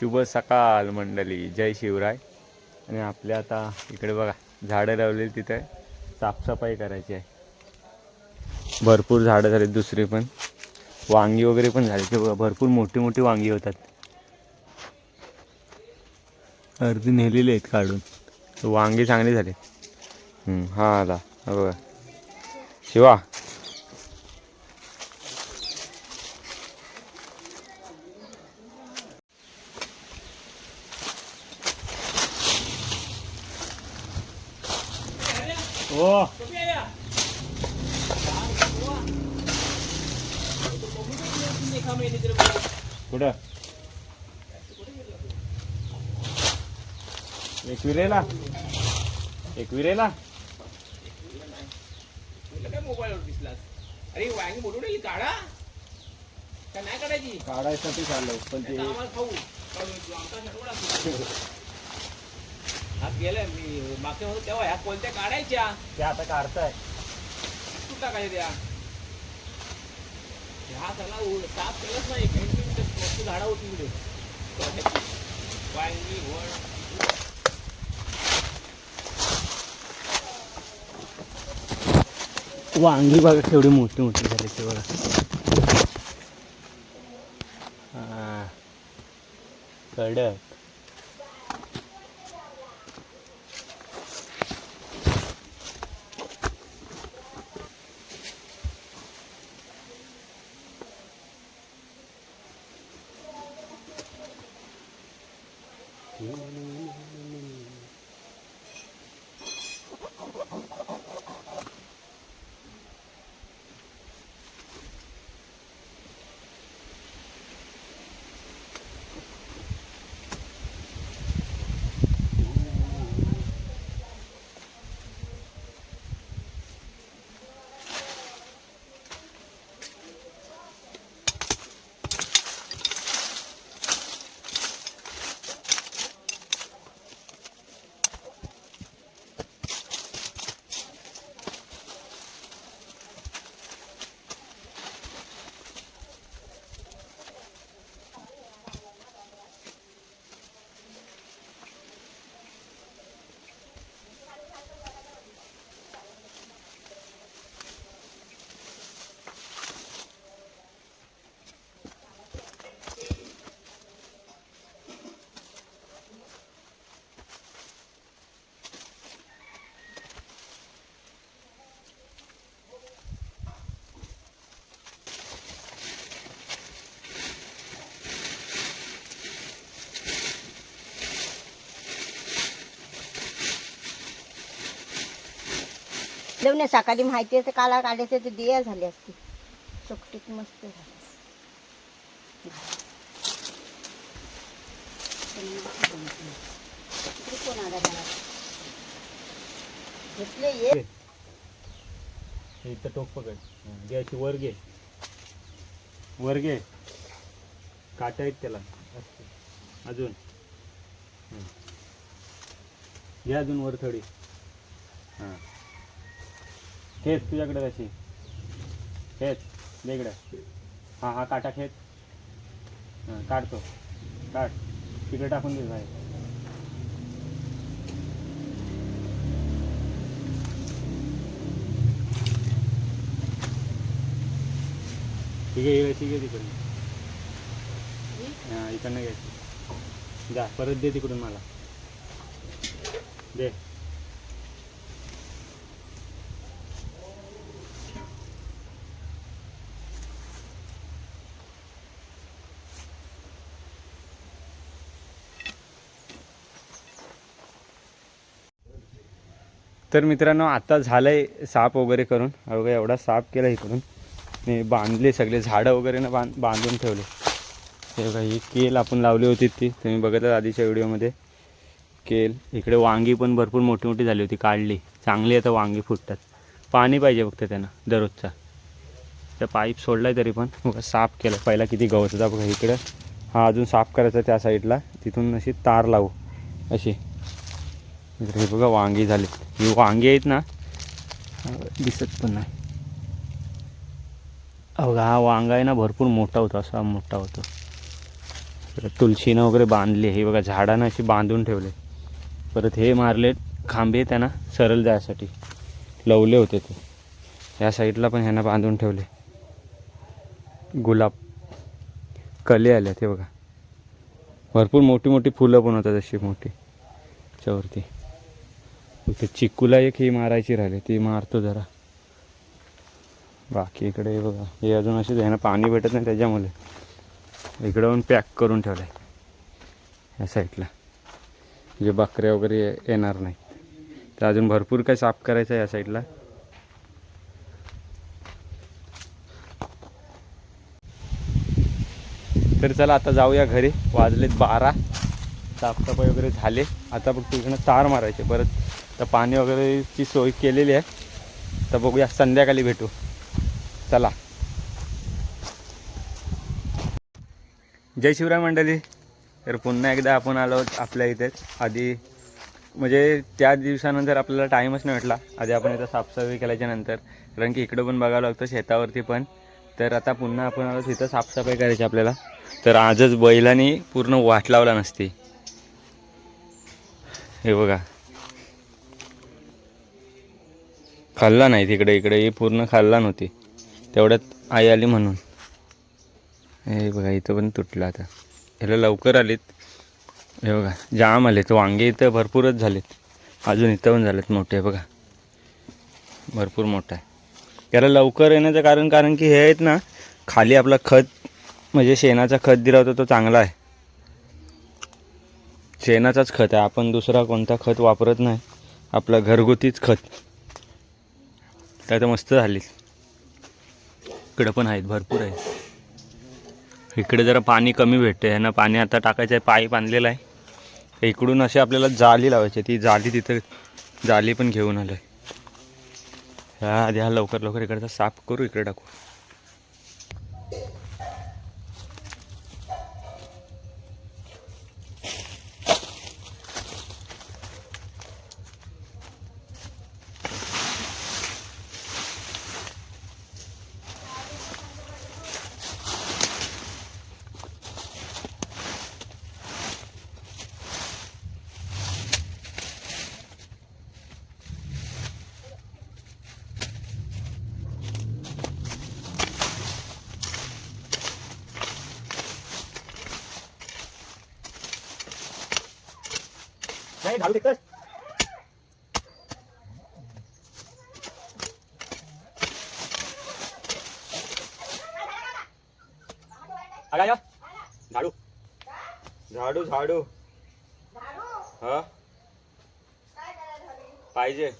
शुभ सकाळ मंडळी. जय शिवराय. आणि आपल्या आता इकडे बघा झाडं लावलेली तिथे. साफसफाई करायची आहे. भरपूर झाडं झाली दुसरी पण. वांगी वगैरे पण झाली. ते बघा भरपूर मोठी मोठी वांगी होतात. अर्धी नेलेली आहेत काढून. वांगी चांगली झाली. हा आला हा बघा. शिवा ओ कुठं एक विरेला एक विरेला म्हटलं काय मोबाईलवर दिसलास अरे वांगी मोडून येईल काढा का नाही काढायची काढायसाठी चाललंय पण आता आम्हाला खाऊ खाऊ येतो. आमचा शेवट असतो. हा गेलाय मी. मागच्या म्हणतो तेव्हा ह्या कोणत्या काढायच्या? ते आता काढताय. कुठं टाकायच्या त्या ह्या त्याला उ- साफ केलंच नाही भेंडी मस्त झाडं होती वांग्याची. वांगी वड वांगी बघा केवढी मोठी मोठी झाली ते बघा. हा. कडक. Mm-hmm. लवणे सकाळी माहिती असते काला काढायचं ते दिया झाले असते. सुकटीत मस्त झाली. कोण इथं टोक पकड. घे अशी वर घे. वर घे. काटा आहेत त्याला. अजून. घ्या अजून वर थोडी. हां. खेच तुझ्याकडे तशी. खेच वेगळं हां हा काटा खेच. हां काढतो. काढ. तिकडे टाकून दे बाहेर. ठीक आहे अशी घे तिकडून. हां इकडनं घ्यायची जा परत दे तिकडून मला. दे. तर मित्रांनो आता आहे साफ वगैरे करून. अवघा एवढा साफ केला इकडून. ते बांधले सगळे झाडं वगैरे ना बांध बांधून ठेवले. हे बघा ही केल आपण लावली होती ती. तुम्ही बघतच आधीच्या व्हिडिओमध्ये? केल. इकडे वांगी पण भरपूर मोठी मोठी झाली होती काढली. चांगली आता वांगी फुटतात. पाणी पाहिजे फक्त त्यांना दररोजचा. त्या पाईप सोडला आहे तरी पण. बघा साफ केलं. पहिला किती गवत होता बघा इकडं. हा अजून साफ करायचा त्या साईडला. तिथून अशी तार लावू. अशी. हे बघा वांगी झाले. ही वांगी आहेत ना दिसत पण नाही. अवघा हा वांगा आहे ना भरपूर मोठा होतो असा मोठा होतो. परत वगैरे बांधली हे बघा झाडानं अशी बांधून ठेवले. परत हे मारले खांबे त्यांना सरळ जायसाठी. लवले होते ते. या साईडला पण ह्यांना बांधून ठेवले. गुलाब कले आले ते बघा. भरपूर मोठी मोठी फुलं पण होतात अशी मोठी. त्याच्यावरती फक्त चिकूला एक ही मारायची राहिली ती मारतो जरा. बाकी इकडे बघा हे अजून असेच आहे ना पाणी भेटत नाही त्याच्यामुळे. इकडं पॅक करून ठेवलं आहे या साईडला. जे बकऱ्या वगैरे येणार नाही तर अजून भरपूर काही साफ करायचं आहे या साईडला. तर चला आता जाऊया घरी. वाजलेत बारा. साफसफाई वगैरे झाले. आता फक्त इकडनं तार मारायचे. परत तर पाणी वगैरेची सोय केलेली आहे. तर बघूया संध्याकाळी भेटू. चला. जय शिवराय मंडळी. तर पुन्हा एकदा आपण आलो आपल्या इथेच आधी म्हणजे त्या दिवसानंतर आपल्याला टाईमच नाही भेटला. आधी आपण इथं साफसफाई केल्याच्यानंतर. कारण की इकडं पण बघावं लागतं शेतावरती पण. तर आता पुन्हा आपण आलो तिथं साफसफाई करायची आपल्याला. तर आजच बैलांनी पूर्ण वाट लावला नसती. हे बघा. खाल्ला नाही तिकडे इकडे. पूर्ण खाल्ला नव्हती. तेवढ्यात आई आली म्हणून. हे बघा इथं पण तुटलं आता. ह्याला लवकर आलीत. हे बघा जाम आलेत. वांगे इथं भरपूरच झालेत. अजून इथं पण झालेत मोठे बघा. भरपूर मोठा आहे. त्याला लवकर येण्याचं कारण कारण की हे आहेत ना खाली आपला खत म्हणजे शेणाचा खत दिला होता तो चांगला आहे. शेणाचाच खत आहे. आपण दुसरा कोणता खत वापरत नाही. आपला घरगुतीच खत. आता मस्त झाली इकडं पण आहेत भरपूर आहेत. इकडे जरा पाणी कमी भेटतं ह्यांना पाणी आता टाकायचं आहे पाईप आणलेला आहे. इकडून अशी आपल्याला जाली लावायची आहे. ती जाली तिथं जाली पण घेऊन आलो आहे ह्या आधी हा लवकर लवकर इकडचा साफ करू इकडे टाकू. नाही घालू तिकडं आगा या. झाडू झाडू. झाडू. हा. पाहिजे.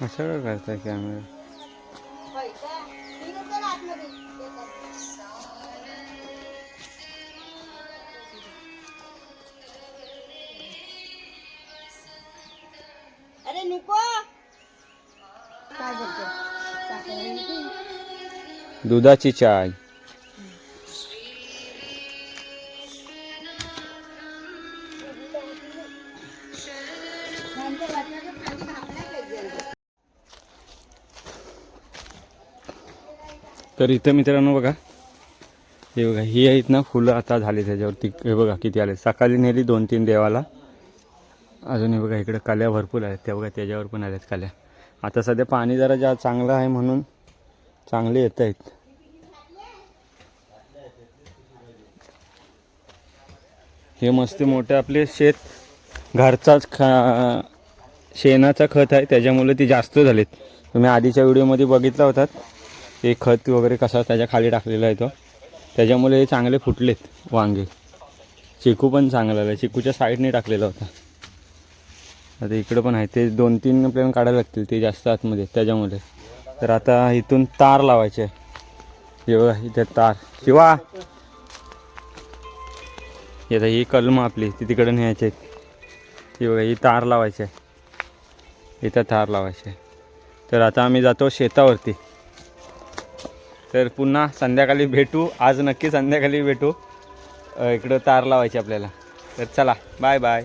काय करताय कॅमेरा. अरे नको. दुधाची चाय त्यांच्या वाटण्याचं खाली भाकऱ्या पाहिजे. तर इथं मित्रांनो बघा हे बघा ही आहेत ना फुलं आता झाली त्याच्यावरती. हे बघा किती आले. सकाळी नेली दोन तीन देवाला. अजून हे बघा इकडे काल्या भरपूर आहेत. त्या बघा त्याच्यावर पण आल्यात काल्या. आता सध्या पाणी जरा ज्या चांगलं आहे म्हणून चांगले येत आहेत. हे मस्त मोठे आपले शेत घरचाच खा शेणाचा खत आहे. त्याच्यामुळे ती जास्त झालेत. तुम्ही आधीच्या व्हिडिओमध्ये बघितला होतात. ते खत वगैरे कसा त्याच्याखाली टाकलेला आहे तो. त्याच्यामुळे हे चांगले फुटलेत वांगे. चिकू पण चांगला आला. चिकूच्या साईडने टाकलेला होता. आता इकडं पण आहे. ते दोन तीन आपल्याला काढायला लागतील ते जास्त आतमध्ये. त्याच्यामुळे. तर आता इथून तार लावायचे. आहे इथे तार. किंवा हे आता ही कलम आपली ती तिकडे न्यायची एवढं ही बघा ही तार लावायची आहे. इथं तार लावायची. आहे तर आता आम्ही जातो शेतावरती. तर पुन्हा संध्याकाळी भेटू. आज नक्की संध्याकाळी भेटू. इकडं तार लावायची आपल्याला. तर चला बाय बाय